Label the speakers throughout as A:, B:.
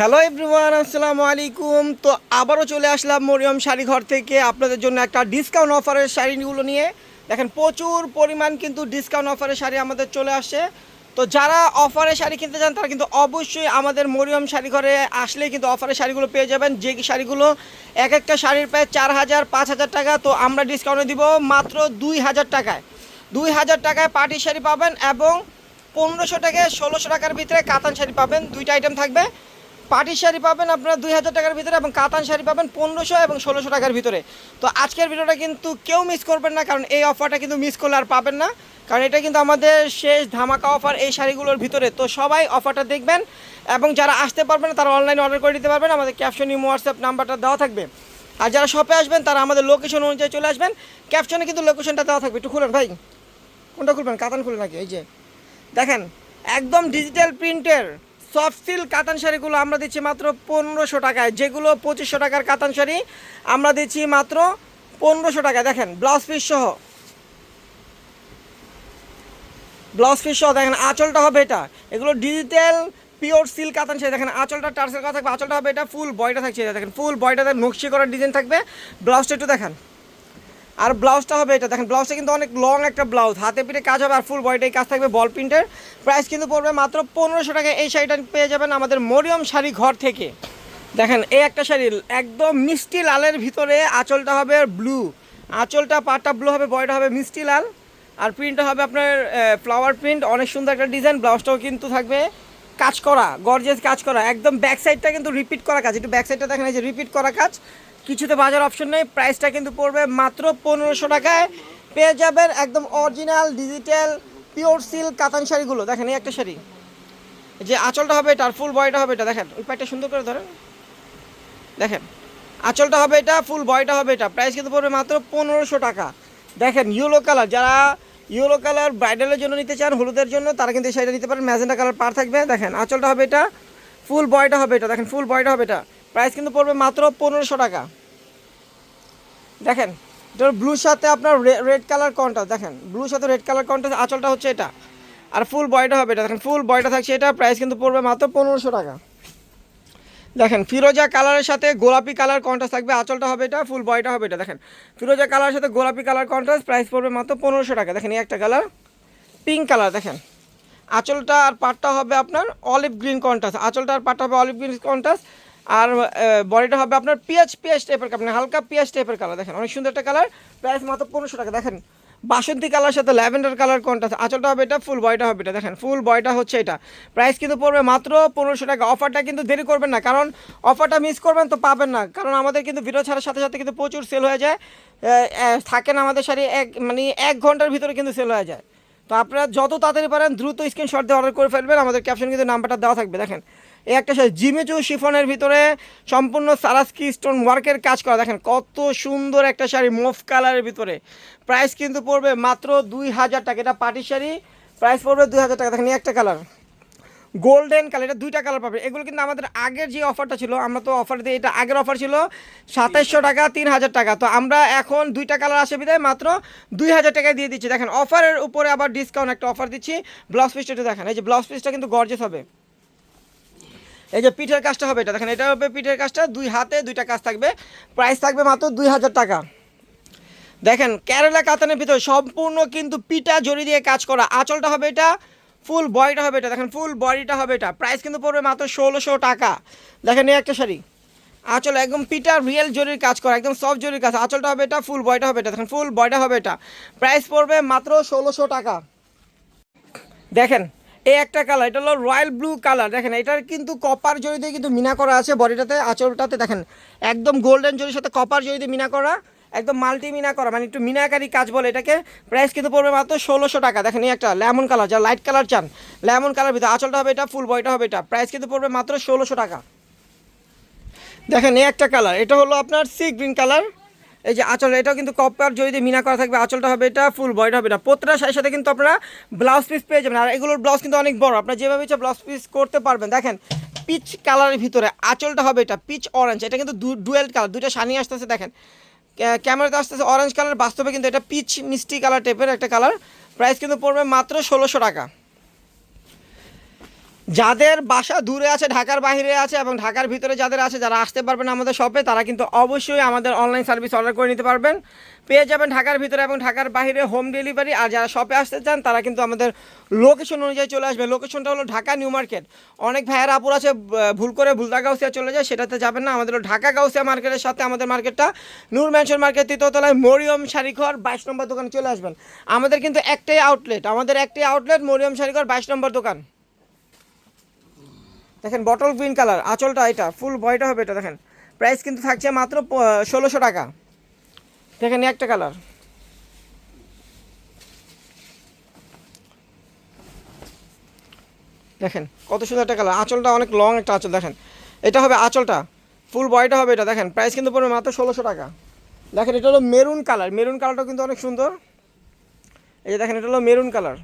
A: Hello everyone আসসালামু আলাইকুম। তো আবারও চলে আসলাম মরিয়ম শাড়ি ঘর থেকে। আপনাদের জন্য একটা ডিসকাউন্ট অফারের শাড়িগুলো নিয়ে। দেখেন, প্রচুর পরিমাণ কিন্তু ডিসকাউন্ট অফারের শাড়ি আমাদের চলে আসছে তো যারা অফারে শাড়ি কিনতে চান, তারা কিন্তু অবশ্যই আমাদের মরিয়ম শাড়ি ঘরে আসলে কিন্তু অফারের শাড়িগুলো পেয়ে যাবেন। যে শাড়িগুলো এক একটা শাড়ির প্রায় চার হাজার, পাঁচ হাজার টাকা, তো আমরা ডিসকাউন্টে দিব মাত্র দুই হাজার টাকায়। দুই হাজার টাকায় পার্টি শাড়ি পাবেন এবং পনেরোশো থেকে ষোলোশো টাকার ভিতরে কাতান শাড়ি পাবেন। দুইটা আইটেম থাকবে। পাটি শাড়ি পাবেন আপনারা দুই হাজার টাকার ভিতরে এবং কাতান শাড়ি পাবেন পনেরোশো এবং ষোলোশো টাকার ভিতরে। তো আজকের ভিডিওটা কিন্তু কেউ মিস করবেন না, কারণ এই অফারটা কিন্তু মিস করলে আর পাবেন না। কারণ এটা কিন্তু আমাদের শেষ ধামাকা অফার এই শাড়িগুলোর ভিতরে। তো সবাই অফারটা দেখবেন এবং যারা আসতে পারবেন তারা অনলাইনে অর্ডার করে দিতে পারবেন। আমাদের ক্যাপশন ইমো হোয়াটসঅ্যাপ নাম্বারটা দেওয়া থাকবে। আর যারা শপে আসবেন, তারা আমাদের লোকেশন অনুযায়ী চলে আসবেন। ক্যাপশনে কিন্তু লোকেশনটা দেওয়া থাকবে। একটু খুলেন ভাই। কোনটা খুলবেন? কাতান খুলে নাকি? এই যে। দেখেন, একদম ডিজিটাল প্রিন্টের সফট সিল্ক কাতান শাড়িগুলো আমরা দিচ্ছি মাত্র পনেরোশো টাকায়। যেগুলো পঁচিশশো টাকার কাতান শাড়ি, আমরা দিচ্ছি মাত্র পনেরোশো টাকায়। দেখেন ব্লাউজ পিস সহ। ব্লাউজ পিস সহ, দেখেন, আঁচলটা হবে এটা। এগুলো ডিজিটাল, পিওর সিল্ক কাতান শাড়ি। দেখেন, আঁচলটা টার্সেল করা থাকবে, আঁচলটা হবে এটা ফুল বয়টা থাকছে। দেখেন ফুল বয়টাতে নকশি করার ডিজাইন থাকবে। ব্লাউজটা একটু দেখেন। আর ব্লাউজটা হবে এটা। দেখেন, ব্লাউজটা কিন্তু অনেক লং একটা ব্লাউজ। হাতে পিঠে কাজ হবে আর ফুল বডিটাই কাজ থাকবে বল প্রিন্টের প্রাইস কিন্তু পড়বে মাত্র পনেরোশো টাকা এই শাড়িটা পেয়ে যাবেন আমাদের মরিয়ম শাড়ি ঘর থেকে। দেখেন, এই একটা শাড়ি, একদম মিষ্টি লালের ভিতরে আঁচলটা হবে ব্লু আঁচলটা, পাটটা ব্লু হবে বয়টা হবে মিষ্টি লাল। আর প্রিন্টটা হবে আপনার ফ্লাওয়ার প্রিন্ট অনেক সুন্দর একটা ডিজাইন ব্লাউজটাও কিন্তু থাকবে কাজ করা গর্জেস কাজ করা। একদম ব্যাক সাইডটা কিন্তু রিপিট করা কাজ। একটু ব্যাক সাইডটা দেখেন, এই যে রিপিট করা কাজ। কিছুতে বাজার অপশন নেই প্রাইসটা কিন্তু পড়বে মাত্র পনেরোশো টাকায়। পেয়ে যাবেন একদম অরিজিনাল ডিজিটাল পিওর সিল্ক কাতান শাড়িগুলো। দেখেন এই একটা শাড়ি। যে আঁচলটা হবে এটা আর ফুল বয়টা হবে এটা। দেখেন, ওই প্যাকটা সুন্দর করে ধরেন। দেখেন, আঁচলটা হবে এটা ফুল বয়টা হবে এটা। প্রাইস কিন্তু পড়বে মাত্র পনেরোশো টাকা। দেখেন ইয়েলো কালার যারা ইয়েলো কালার ব্রাইডালের জন্য নিতে চান, হলুদের জন্য, তারা কিন্তু এই শাড়িটা নিতে পারেন। ম্যাজেন্টা কালার পার থাকবে। দেখেন, আঁচলটা হবে এটা ফুল বয়টা হবে এটা। দেখেন ফুল বয়টা হবে এটা। প্রাইস কিন্তু পড়বে মাত্র পনেরোশো টাকা। দেখেন এটার ব্লুর সাথে আপনার রেড কালার কন্ট্রাস্ট দেখেন ব্লুর সাথে রেড কালার কন্ট্রাস্ট আঁচলটা হচ্ছে এটা। আর ফুল বয়টা হবে এটা, দেখেন ফুল বয়টা থাকছে এটা প্রাইস কিন্তু পড়বে মাত্র পনেরোশো টাকা। দেখেন, ফিরোজা কালারের সাথে গোলাপি কালার কন্ট্রাস্ট থাকবে, আঁচলটা হবে এটা ফুল বয়টা হবে এটা, দেখেন। ফিরোজা কালারের সাথে গোলাপি কালার কন্ট্রাস্ট প্রাইস পড়বে মাত্র পনেরোশো টাকা। দেখেন, এই একটা কালার পিঙ্ক কালার দেখেন। আঁচলটা আর পাটটা হবে আপনার অলিভ গ্রিন কন্ট্রাস্ট আঁচলটা আর পাটটা হবে অলিভ গ্রিন কন্ট্রাস্ট আর বডিটা হবে আপনার পিঁয়াজ পিঁয়াজ টাইপের মানে হালকা পিঁয়াজ টাইপের কালার, দেখেন, অনেক সুন্দর একটা কালার। প্রাইস মাত্র পনেরোশো টাকা, দেখেন। বাসন্তী কালার, সাথে ল্যাভেন্ডার কালার কন্ট্রাস্ট আঁচলটা হবে এটা ফুল বয়টা হবে এটা, দেখেন। ফুল বয়টা হচ্ছে এটা। প্রাইস কিন্তু পড়বে মাত্র পনেরোশো টাকা। অফারটা কিন্তু দেরি করবেন না, কারণ অফারটা মিস করবেন তো পাবেন না। কারণ আমাদের কিন্তু ভিডিও ছাড়ার সাথে সাথে কিন্তু প্রচুর সেল হয়ে যায়। থাকেন আমাদের শাড়ি এক মানে এক ঘণ্টার ভিতরে কিন্তু সেল হয়ে যায়। তো আপনারা যত তাড়াতাড়ি পারেন, দ্রুত স্ক্রিনশট দিয়ে অর্ডার করে ফেলবেন। আমাদের ক্যাপশন কিন্তু নাম্বারটা দেওয়া থাকবে, দেখেন। এই একটা শাড়ি জিমেচু শিফনের ভিতরে সম্পূর্ণ সারাস্কি স্টোন ওয়ার্কের কাজ করা। দেখেন কত সুন্দর একটা শাড়ি মোফ কালারের ভিতরে। প্রাইস কিন্তু পড়বে মাত্র দুই হাজার টাকা। এটা পাটি শাড়ি, প্রাইস পড়বে দুই হাজার টাকা। দেখেন একটা কালার। গোল্ডেন কালার, এটা দুইটা কালার পাবে। এগুলো কিন্তু আমাদের আগের যে অফারটা ছিল, আমরা তো অফার দিই এটা আগের অফার ছিল সাতাইশশো টাকা, তিন হাজার টাকা। তো আমরা এখন দুইটা কালার আসে বিদায়, মাত্র দুই হাজার টাকায় দিয়ে দিচ্ছি। দেখেন অফারের উপরে আবার ডিসকাউন্ট একটা অফার দিচ্ছি। ব্লাউজ পিসটা একটু দেখেন, এই যে ব্লাউজ পিসটা কিন্তু গর্জেস হবে। এই যে পিঠের কাজটা হবে এটা। দেখেন, এটা হবে পিঠের কাজটা। দুই হাতে দুইটা কাজ থাকবে। প্রাইস থাকবে মাত্র দুই হাজার টাকা। দেখেন, কেরালা কাতানের ভিতরে সম্পূর্ণ কিন্তু পিঠা জড়ি দিয়ে কাজ করা। আঁচলটা হবে এটা, ফুল বডিটা হবে এটা। দেখেন, ফুল বডিটা হবে এটা। প্রাইস কিন্তু পড়বে মাত্র ষোলোশো টাকা। দেখেন, এই একটা শাড়ি। আঁচল একদম পিটা রিয়েল জরির কাজ করা, একদম সফট জরির কাজ। আঁচলটা হবে এটা, ফুল বয়টা হবে এটা। দেখেন, ফুল বয়টা হবে এটা। প্রাইস পড়বে মাত্র ষোলোশো টাকা। দেখেন এই একটা কালার এটা হলো রয়্যাল ব্লু কালার দেখেন, এটার কিন্তু কপার জড়ি দিয়ে কিন্তু মিনা করা আছে বডিটাতে, আঁচলটাতে, দেখেন, একদম গোল্ডেন জরির সাথে কপার জড়ি দিয়ে মিনা করা, একদম মাল্টি মিনা করা মানে একটু মিনাকারি কাজ বলে এটাকে প্রাইস কিন্তু পড়বে মাত্র ষোলোশো টাকা, দেখেন, এই একটা লেমন কালার যা লাইট কালার চান লেমন কালার ভিতরে আঁচলটা হবে এটা ফুল বয়টা হবে এটা প্রাইস কিন্তু পড়বে মাত্র ষোলোশো টাকা। দেখেন, এই একটা কালার এটা হলো আপনার সি গ্রিন কালার এই যে আঁচল, এটাও কিন্তু কপার যদি মিনা করা থাকবে। আঁচলটা হবে এটা ফুল বয়টা হবে এটা। প্রতিটা শাড়ির সাথে কিন্তু আপনারা ব্লাউজ পিস পেয়ে যাবেন। আর এগুলোর ব্লাউজ কিন্তু অনেক বড়। আপনারা যেভাবে ইচ্ছা ব্লাউজ পিস করতে পারবেন। দেখেন পিচ কালারের ভিতরে আঁচলটা হবে এটা পিচ অরেঞ্জ এটা কিন্তু ডুয়েল কালার দুইটা শানি আসতেছে, দেখেন। ক্যামেরাতে আসতেছে অরেঞ্জ কালার বাস্তবে কিন্তু এটা পিচ মিষ্টি কালার টাইপের একটা কালার প্রাইস কিন্তু পড়বে মাত্র ষোলোশো টাকা। যাদের বাসা দূরে আছে, ঢাকার বাইরে আছে এবং ঢাকার ভিতরে যাদের আছে, যারা আসতে পারবেন আমাদের শপে তারা কিন্তু অবশ্যই আমাদের অনলাইন সার্ভিস অর্ডার করে নিতে পারবেন। পেয়ে যাবেন ঢাকার ভিতরে এবং ঢাকার বাইরে হোম ডেলিভারি আর যারা শপে আসতে চান, তারা কিন্তু আমাদের লোকেশন অনুযায়ী চলে আসবে লোকেশনটা হলো ঢাকা নিউ মার্কেট অনেক ভাইয়ের, আপুর আছে ভুল করে ভুলতা গাউসিয়া চলে যায়, সেটাতে যাবেন না। আমাদের ঢাকা গাউসিয়া মার্কেটের সাথে আমাদের মার্কেটটা নূর ম্যানশন মার্কেট তৃতীয়তলায় মরিয়ম শাড়িঘর, বাইশ নম্বর দোকানে চলে আসবেন। আমাদের কিন্তু একটাই আউটলেট আমাদের একটাই আউটলেট মরিয়ম শাড়িঘর, বাইশ নম্বর দোকান। দেখেন বটল গ্রিন কালার আঁচলটা এটা ফুল বয়টা হবে এটা, দেখেন। প্রাইস কিন্তু থাকছে মাত্র ষোলোশো টাকা। দেখেন একটা কালার দেখেন, কত সুন্দর একটা কালার আঁচলটা অনেক লং একটা আঁচল, দেখেন। এটা হবে আঁচলটা ফুল বয়টা হবে এটা, দেখেন। প্রাইস কিন্তু পড়বে মাত্র ষোলোশো টাকা। দেখেন, এটা হলো মেরুন কালার মেরুন কালারটাও কিন্তু অনেক সুন্দর। এই যে দেখেন, এটা হলো মেরুন কালার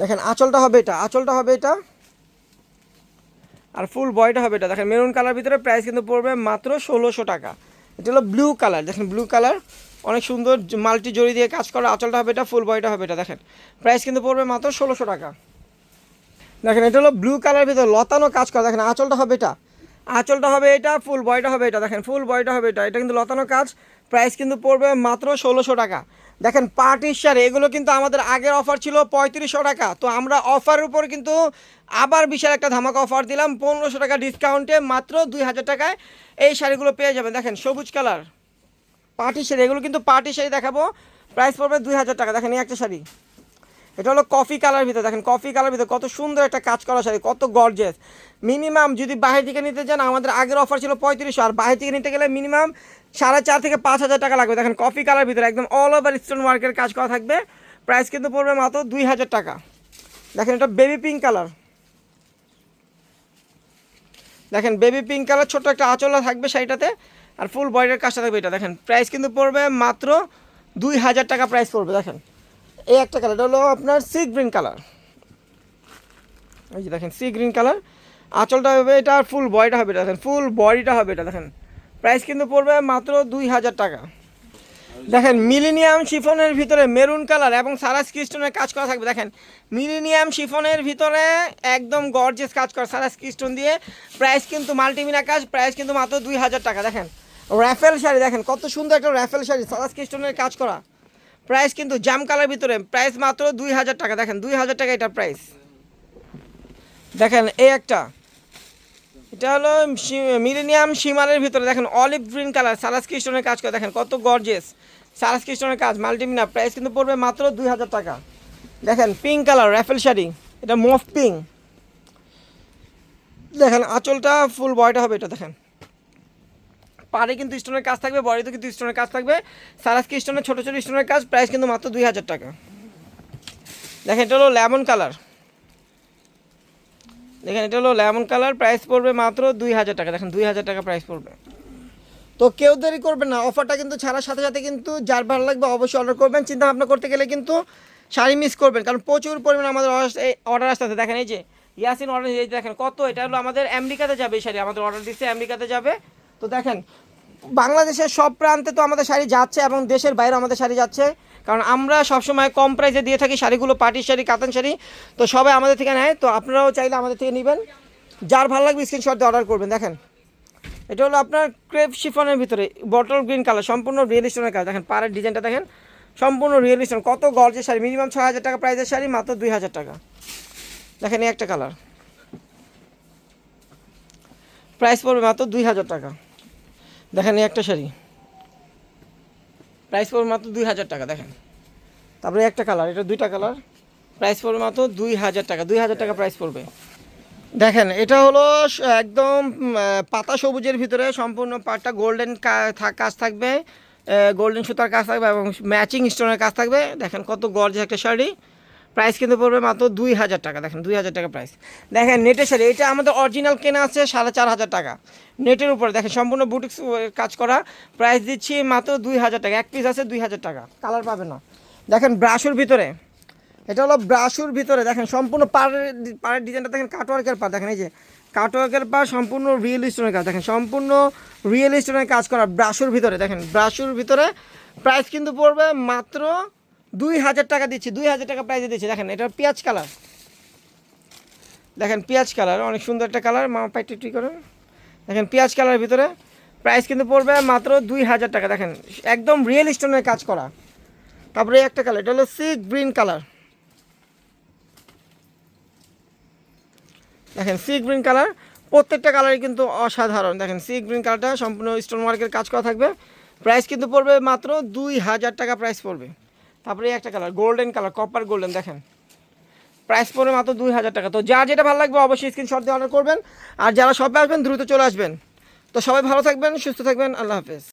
A: দেখেন, আঁচলটা হবে এটা, আঁচলটা হবে এটা। আর ফুল বয়টা হবে এটা। দেখেন, মেরুন কালার ভিতরে প্রাইস কিন্তু পড়বে মাত্র ষোলোশো টাকা। এটা হলো ব্লু কালার দেখেন ব্লু কালার অনেক সুন্দর মাল্টি জড়ি দিয়ে কাজ করা আঁচলটা হবে এটা, ফুল বয়টা হবে এটা, দেখেন। প্রাইস কিন্তু পড়বে মাত্র ষোলোশো টাকা। দেখেন, এটা হলো ব্লু কালার ভিতরে লতানো কাজ করা। দেখেন, আঁচলটা হবে এটা। আঁচলটা হবে এটা, ফুল বয়টা হবে এটা। দেখেন, ফুল বয়টা হবে এটা। এটা কিন্তু লতানো কাজ। প্রাইস কিন্তু পড়বে মাত্র ষোলোশো টাকা। দেখেন পার্টির শাড়ি এগুলো কিন্তু আমাদের আগের অফার ছিল পঁয়ত্রিশশো টাকা। তো আমরা অফারের উপর কিন্তু আবার বিশাল একটা ধামাকা অফার দিলাম, পনেরোশো টাকা ডিসকাউন্টে মাত্র দুই হাজার টাকায় এই শাড়িগুলো পেয়ে যাবেন। দেখেন, সবুজ কালার পার্টি শাড়ি এগুলো কিন্তু পার্টি শাড়ি দেখাবো। প্রাইস পড়বে দুই হাজার টাকা। দেখেন, এই একটা শাড়ি। এটা হলো কফি কালার ভিতরে। দেখেন কফি কালার ভিতরে কত সুন্দর একটা কাজ করা শাড়ি, কত গর্জেস মিনিমাম যদি বাইরে থেকে নিতে চান, আমাদের আগের অফার ছিল পঁয়ত্রিশশো, আর বাইরে থেকে নিতে গেলে মিনিমাম সাড়ে চার থেকে পাঁচ হাজার টাকা লাগবে। দেখেন কফি কালার ভিতরে একদম অল ওভার স্টোন ওয়ার্কের কাজ করা থাকবে। প্রাইস কিন্তু পড়বে মাত্র দুই হাজার টাকা। দেখেন, এটা বেবি পিঙ্ক কালার দেখেন বেবি পিঙ্ক কালার ছোট্ট একটা আঁচলা থাকবে শাড়িটাতে। আর ফুল বয়ের কাজটা থাকবে এটা। দেখেন প্রাইস কিন্তু পড়বে মাত্র দুই হাজার টাকা প্রাইস পড়বে, দেখেন। এই একটা কালার এটা হলো আপনার সি গ্রিন কালার এই যে দেখেন সি গ্রিন কালার আঁচলটা হবে এটা, আর ফুল বডিটা হবে এটা। দেখেন ফুল বডিটা হবে এটা, দেখেন। প্রাইস কিন্তু পড়বে মাত্র দুই হাজার টাকা। দেখেন, মিলিনিয়াম শিফনের ভিতরে মেরুন কালার এবং সারাস ক্রিস্টনের কাজ করা থাকবে। দেখেন, মিলিনিয়াম শিফনের ভিতরে একদম গর্জেস কাজ করা সারাস ক্রিস্টন দিয়ে। প্রাইস কিন্তু মাল্টিমিনা কাজ, প্রাইস কিন্তু মাত্র দুই হাজার টাকা। দেখেন, র্যাফেল শাড়ি, দেখেন, কত সুন্দর একটা র্যাফেল শাড়ি, সারাস ক্রিস্টনের কাজ করা। প্রাইস কিন্তু জাম কালার ভিতরে, প্রাইস মাত্র দুই হাজার টাকা। দেখেন, দুই হাজার টাকা এটার প্রাইস। দেখেন, এই একটা। এটা হলো মিলেনিয়াম সীমানের ভিতরে, দেখেন অলিভ গ্রিন কালার সারাস ক্রিস্টনের কাজ করে, দেখেন কত গর্জেস সারাস ক্রিস্টনের কাজ মাল্টিমিনা প্রাইস কিন্তু পড়বে মাত্র দুই হাজার টাকা। দেখেন পিঙ্ক কালার র্যাফেল শাড়ি, এটা মফ পিঙ্ক দেখেন আঁচলটা ফুল বয়টা হবে এটা, দেখেন। পাড়ে কিন্তু স্টোনের কাজ থাকবে, বডিতে কিন্তু স্টোনের কাজ থাকবে। সারাস স্টোনের ছোটো ছোটো স্টোনের কাজ প্রাইস কিন্তু মাত্র দুই হাজার টাকা। দেখেন এটা হলো লেমন কালার দেখেন, এটা হলো লেমন কালার প্রাইস পড়বে মাত্র দুই হাজার টাকা। দেখেন, দুই হাজার টাকা প্রাইস পড়বে। তো কেউ দেরি করবেন না, অফারটা কিন্তু ছাড়ার সাথে সাথে কিন্তু যার ভালো লাগবে অবশ্যই অর্ডার করবেন। চিন্তা ভাবনা করতে গেলে কিন্তু শাড়ি মিস করবেন, কারণ প্রচুর পরিমাণে আমাদের অর্ডার আসতে আছে দেখেন, এই যে ইয়াসিন অর্ডার দেখেন কত, এটা হলো আমাদের আমেরিকাতে যাবে এই শাড়ি। আমাদের অর্ডার দিচ্ছে আমেরিকাতে যাবে। তো দেখেন বাংলাদেশের সব প্রান্তে তো আমাদের শাড়ি যাচ্ছে এবং দেশের বাইরে আমাদের শাড়ি যাচ্ছে। কারণ আমরা সবসময় কম প্রাইসে দিয়ে থাকি শাড়িগুলো, পাটির শাড়ি, কাতান শাড়ি। তো সবাই আমাদের থেকে নেয়। তো আপনারাও চাইলে আমাদের থেকে নেবেন। যার ভালো লাগবে স্ক্রিনশট দিয়ে অর্ডার করবেন। দেখেন, এটা হলো আপনার ক্রেপ শিফনের ভিতরে। বটল গ্রিন কালার সম্পূর্ণ রিয়েল কাজ দেখেন, পাড়ের ডিজাইনটা দেখেন। সম্পূর্ণ রিয়েল স্টোন কত গর্জের শাড়ি। মিনিমাম ছয় হাজার টাকা প্রাইসের শাড়ি, মাত্র দুই হাজার টাকা। দেখেন, এই একটা কালার প্রাইস পড়বে মাত্র দুই হাজার টাকা। দেখেন এই একটা শাড়ি। প্রাইস পড়বে মাত্র দুই হাজার টাকা দেখেন। তারপরে একটা কালার এটা দুইটা কালার প্রাইস পড়বে মাত্র দুই হাজার টাকা দুই হাজার টাকা প্রাইস পড়বে। দেখেন এটা হলো একদম পাতা সবুজের ভিতরে সম্পূর্ণ পাটটা গোল্ডেন কাজ থাকবে গোল্ডেন সুতার কাজ থাকবে এবং ম্যাচিং স্টোনের কাজ থাকবে। দেখেন কত গর্জে একটা শাড়ি। প্রাইস কিন্তু পড়বে মাত্র দুই হাজার টাকা, দেখেন দুই হাজার টাকা প্রাইস দেখেন নেটের শাড়ি এটা আমাদের অরিজিনাল কেনা আছে সাড়ে চার হাজার টাকা। নেটের উপরে, দেখেন সম্পূর্ণ বুটিক্স কাজ করা প্রাইস দিচ্ছি মাত্র দুই হাজার টাকা, এক পিস আছে দুই হাজার টাকা কালার পাবে না। দেখেন ব্রাশুর ভিতরে, এটা হলো ব্রাশুর ভিতরে, দেখেন সম্পূর্ণ পাড়ের পাড়ের ডিজাইনটা দেখেন কাটওয়ার্কের পা দেখেন এই যে কাটওয়ার্কের পা সম্পূর্ণ রিয়েল স্টোনের কাজ, দেখেন সম্পূর্ণ রিয়েল স্টোনের কাজ করা ব্রাশুর ভিতরে, দেখেন ব্রাশুর ভিতরে প্রাইস কিন্তু পড়বে মাত্র দুই হাজার টাকা দিচ্ছি, দুই হাজার টাকা প্রাইসে দিচ্ছি। দেখেন এটা পেঁয়াজ কালার দেখেন, পেঁয়াজ কালার অনেক সুন্দর একটা কালার মা পাইটি টি করেন দেখেন, পেঁয়াজ কালারের ভিতরে প্রাইস কিন্তু পড়বে মাত্র দুই হাজার টাকা। দেখেন, একদম রিয়েল স্টোনের কাজ করা। তারপরে একটা কালার এটা হলো সি গ্রিন কালার দেখেন সি গ্রিন কালার প্রত্যেকটা কালারই কিন্তু অসাধারণ। দেখেন সি গ্রিন কালারটা সম্পূর্ণ স্টোন ওয়ার্কের কাজ করা থাকবে। প্রাইস কিন্তু পড়বে মাত্র দুই হাজার টাকা প্রাইস পড়বে। তারপরে একটা colour golden colour copper golden দেখেন। প্রাইস পড়বে মাত্র দুই হাজার টাকা। তো যা যেটা ভালো লাগবে অবশ্যই স্ক্রিনশট দিয়ে অর্ডার করবেন। আর যারা সবাই আসবেন, দ্রুত চলে আসবেন। তো সবাই ভালো থাকবেন, সুস্থ থাকবেন, আল্লাহ হাফেজ।